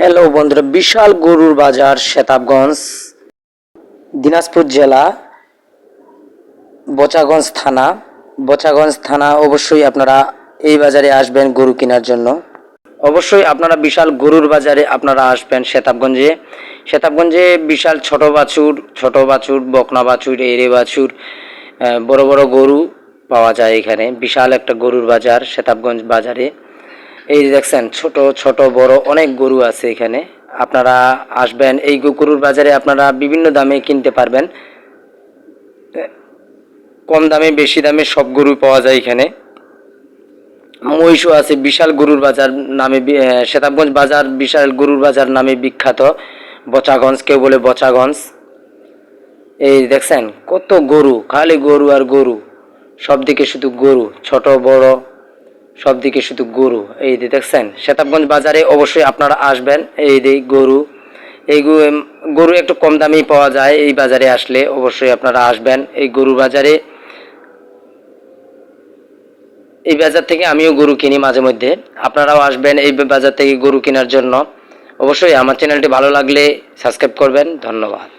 Hello বন্ধুরা, বিশাল গরুর বাজার শেতাবগঞ্জ দিনাজপুর জেলা, বচাগঞ্জ থানা। বচাগঞ্জ থানা অবশ্যই আপনারা এই বাজারে আসবেন গরু কেনার জন্য। অবশ্যই আপনারা বিশাল গরুর বাজারে আপনারা আসবেন শেতাবগঞ্জে শেতাবগঞ্জে বিশাল ছোট বাছুর ছোট বাছুর, বকনা বাছুর, এরে বাছুর বড় বড় গরু পাওয়া যায় এখানে। বিশাল একটা গরুর বাজার শেতাবগঞ্জ বাজারে। এই দেখছেন, ছোট ছোট, বড় অনেক গরু আছে এখানে। আপনারা আসবেন, এই গরুর বাজারে আপনারা বিভিন্ন দামে কিনতে পারবেন। কম দামে, বেশি দামে সব গরু পাওয়া যায় এখানে। মহিষও আছে, বিশাল গরুর বাজার নামে শেতাবগঞ্জ বাজার, বিশাল গরুর বাজার নামে বিখ্যাত। বচাগঞ্জ, কেউ বলে বচাগঞ্জ। এই দেখছেন, কত গরু, খালি গরু আর গরু। সব দিকে শুধু গরু, ছোট, বড়। সব দিকে শুধু গরু। এই যে দেখছেন শেতাবগঞ্জ বাজারে অবশ্যই আপনারা আসবেন। এই যে গরু, এই গরু একটু কম দামেই পাওয়া যায় এই বাজারে আসলে। অবশ্যই আপনারা আসবেন এই গরু বাজারে। এই বাজার থেকে আমিও গরু কিনি মাঝে মধ্যে। আপনারাও আসবেন এই বাজার থেকে গরু কেনার জন্য। অবশ্যই আমার চ্যানেলটি ভালো লাগলে সাবস্ক্রাইব করবেন। ধন্যবাদ।